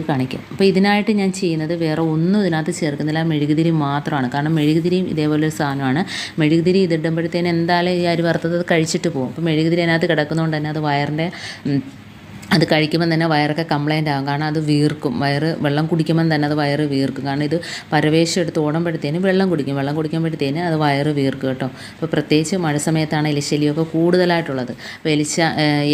കാണിക്കാം. അപ്പോൾ ഇതിനായിട്ട് ഞാൻ ചെയ്യുന്നത് വേറെ ഒന്നും ഇതിനകത്ത് ചേർക്കുന്നില്ല. മെഴുകുതിരി മാത്രമാണ്. കാരണം മെഴുകുതിരിയും ഇതേപോലെ ഒരു സാധനമാണ്. മെഴുകുതിരി ഇതിടുമ്പോഴത്തേന് എന്തായാലും ഈ അരി വറുത്തത് കഴിച്ചിട്ട് പോകും. അപ്പോൾ മെഴുകുതിരി അതിനകത്ത് കിടക്കുന്നതുകൊണ്ട് തന്നെ അത് വയറിന്റെ അത് കഴിക്കുമ്പം തന്നെ വയറൊക്കെ കംപ്ലൈന്റ് ആകും. കാരണം അത് വീർക്കും. വയറ് വെള്ളം കുടിക്കുമ്പം തന്നെ അത് വയറ് വീർക്കും. കാരണം ഇത് പരവേശം എടുത്ത് ഓടുമ്പോഴത്തേന് വെള്ളം കുടിക്കും. വെള്ളം കുടിക്കുമ്പോഴത്തേന് അത് വയറ് വീർക്കും കേട്ടോ. അപ്പോൾ പ്രത്യേകിച്ച് മഴ സമയത്താണ് എലിശല്യമൊക്കെ കൂടുതലായിട്ടുള്ളത്. അപ്പോൾ എലിശ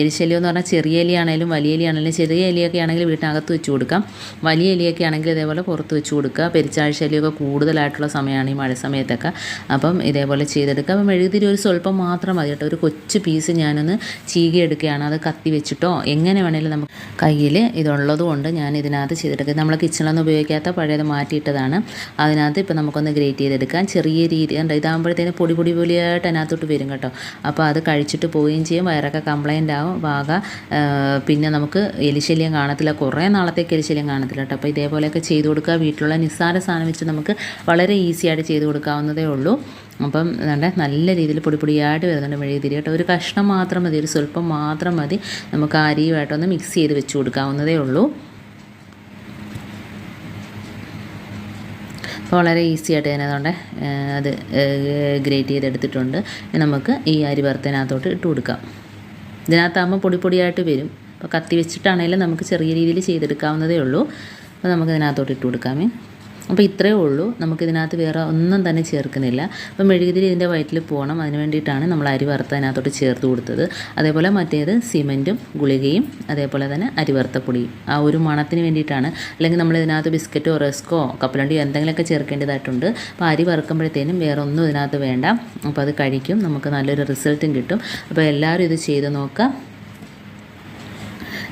എലിശല്യം എന്ന് പറഞ്ഞാൽ ചെറിയ എലിയാണേലും വലിയ എലിയാണേലും ചെറിയ എലിയൊക്കെ ആണെങ്കിൽ വീട്ടിനകത്ത് വെച്ച് കൊടുക്കാം. വലിയ എലിയൊക്കെ ആണെങ്കിൽ ഇതേപോലെ പുറത്ത് വെച്ച് കൊടുക്കുക. പെരിച്ചാഴ്ചലിയൊക്കെ കൂടുതലായിട്ടുള്ള സമയമാണ് ഈ മഴ സമയത്തൊക്കെ. അപ്പം ഇതേപോലെ ചെയ്തെടുക്കുക. അപ്പം മെഴുകുതിരി ഒരു സ്വല്പം മാത്രം മതി കേട്ടോ. ഒരു കൊച്ചു പീസ് ഞാനൊന്ന് ചീകിയെടുക്കുകയാണ് അത് കത്തി വെച്ചിട്ടോ എങ്ങനെ വേണേലും നമുക്ക് കയ്യിൽ ഇതുള്ളത് കൊണ്ട് ഞാൻ ഇതിനകത്ത് ചെയ്തെടുക്കുക. നമ്മൾ കിച്ചണിലൊന്നും ഉപയോഗിക്കാത്ത പഴയത് മാറ്റിയിട്ടതാണ്. അതിനകത്ത് ഇപ്പോൾ നമുക്കൊന്ന് ഗ്രേറ്റ് ചെയ്തെടുക്കാം. ചെറിയ രീതി കണ്ടോ? ഇതാകുമ്പോഴത്തേന് പൊടി പൊടി പൊടിയായിട്ട് അതിനകത്തോട്ട് വരും കേട്ടോ. അപ്പോൾ അത് കഴിച്ചിട്ട് പോവുകയും ചെയ്യും. വയറൊക്കെ കംപ്ലൈന്റ് ആവും. വാക പിന്നെ നമുക്ക് എലിശല്യം കാണത്തില്ല. കുറേ നാളത്തേക്ക് എലിശല്യം കാണത്തില്ല കേട്ടോ. അപ്പോൾ ഇതേപോലെയൊക്കെ ചെയ്ത് കൊടുക്കുക. വീട്ടിലുള്ള നിസ്സാര സാധനം വെച്ച് നമുക്ക് വളരെ ഈസിയായിട്ട് ചെയ്ത് കൊടുക്കാവുന്നതേ ഉള്ളൂ. അപ്പം നല്ല നല്ല രീതിയിൽ പൊടി പൊടിയായിട്ട് വരുന്നുണ്ട് മെഴുകുതിരി കേട്ടോ. ഒരു കഷ്ണം മാത്രം മതി ഒരു സ്വല്പം മാത്രം മതി. നമുക്ക് അരിയുമായിട്ടൊന്ന് മിക്സ് ചെയ്ത് വെച്ച് കൊടുക്കാവുന്നതേ ഉള്ളൂ. അപ്പോൾ വളരെ ഈസി ആയിട്ട് ഞാൻ അതുകൊണ്ട് അത് ഗ്രേറ്റ് ചെയ്തെടുത്തിട്ടുണ്ട്. നമുക്ക് ഈ അരി വറുത്തതിനകത്തോട്ട് ഇട്ട് കൊടുക്കാം. ഇതിനകത്താകുമ്പോൾ പൊടി പൊടിയായിട്ട് വരും. അപ്പോൾ കത്തി വെച്ചിട്ടാണെങ്കിലും നമുക്ക് ചെറിയ രീതിയിൽ ചെയ്തെടുക്കാവുന്നതേ ഉള്ളൂ. അപ്പോൾ നമുക്ക് ഇതിനകത്തോട്ട് ഇട്ട് കൊടുക്കാമേ. അപ്പോൾ ഇത്രയേ ഉള്ളൂ. നമുക്കിതിനകത്ത് വേറെ ഒന്നും തന്നെ ചേർക്കുന്നില്ല. അപ്പോൾ മെഴുകുതിരി ഇതിന്റെ വയറ്റിൽ പോകണം. അതിന് വേണ്ടിയിട്ടാണ് നമ്മൾ അരി വറുത്ത് അതിനകത്തോട്ട് ചേർത്ത് കൊടുത്തത്. അതേപോലെ മറ്റേത് സിമന്റും ഗുളികയും അതേപോലെ തന്നെ അരി വറുത്തപ്പൊടിയും ആ ഒരു മണത്തിന് വേണ്ടിയിട്ടാണ്. അല്ലെങ്കിൽ നമ്മൾ ഇതിനകത്ത് ബിസ്ക്കറ്റോ റെസ്കോ കപ്പലണ്ടിയോ എന്തെങ്കിലുമൊക്കെ ചേർക്കേണ്ടതായിട്ടുണ്ട്. അപ്പോൾ അരി വറുക്കുമ്പോഴത്തേനും വേറെ ഒന്നും ഇതിനകത്ത് വേണ്ട. അപ്പോൾ അത് കഴിക്കും. നമുക്ക് നല്ലൊരു റിസൾട്ടും കിട്ടും. അപ്പോൾ എല്ലാവരും ഇത് ചെയ്ത് നോക്കാം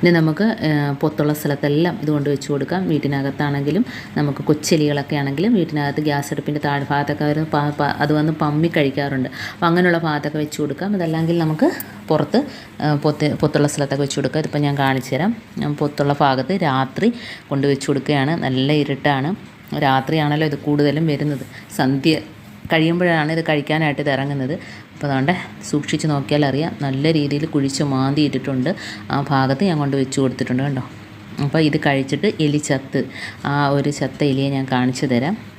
ഇനി നമുക്ക് പൊത്തുള്ള സ്ഥലത്തെല്ലാം ഇതുകൊണ്ട് വെച്ച് കൊടുക്കാം. വീട്ടിനകത്താണെങ്കിലും നമുക്ക് കൊച്ചെലികളൊക്കെ ആണെങ്കിലും വീട്ടിനകത്ത് ഗ്യാസ് അടുപ്പിന്റെ താഴ്ഭാഗത്തൊക്കെ പ- അത് വന്ന് പമ്മി കഴിക്കാറുണ്ട്. അപ്പോൾ അങ്ങനെയുള്ള ഭാഗത്തൊക്കെ വെച്ച് കൊടുക്കാം. അതല്ലെങ്കിൽ നമുക്ക് പുറത്ത് പൊത്ത് പൊത്തുള്ള സ്ഥലത്തൊക്കെ വെച്ച് കൊടുക്കാം. ഇതിപ്പോൾ ഞാൻ കാണിച്ചു തരാം. പൊത്തുള്ള ഭാഗത്ത് രാത്രി കൊണ്ട് വെച്ച് കൊടുക്കുകയാണ്. നല്ല ഇരുട്ടാണ്. രാത്രിയാണല്ലോ ഇത് കൂടുതലും വരുന്നത്. സന്ധ്യ കഴിയുമ്പോഴാണ് ഇത് കഴിക്കാനായിട്ട് ഇത് ഇറങ്ങുന്നത്. അപ്പോൾ അതുകൊണ്ട് സൂക്ഷിച്ച് നോക്കിയാൽ അറിയാം. നല്ല രീതിയിൽ കുഴിച്ച് മാന്തിയിട്ടിട്ടുണ്ട്. ആ ഭാഗത്ത് ഞാൻ കൊണ്ട് വെച്ച് കൊടുത്തിട്ടുണ്ട് കണ്ടോ? അപ്പോൾ ഇത് കഴിച്ചിട്ട് എലി ചത്ത്. ആ ഒരു ചത്ത എലിയെ ഞാൻ കാണിച്ചു തരാം.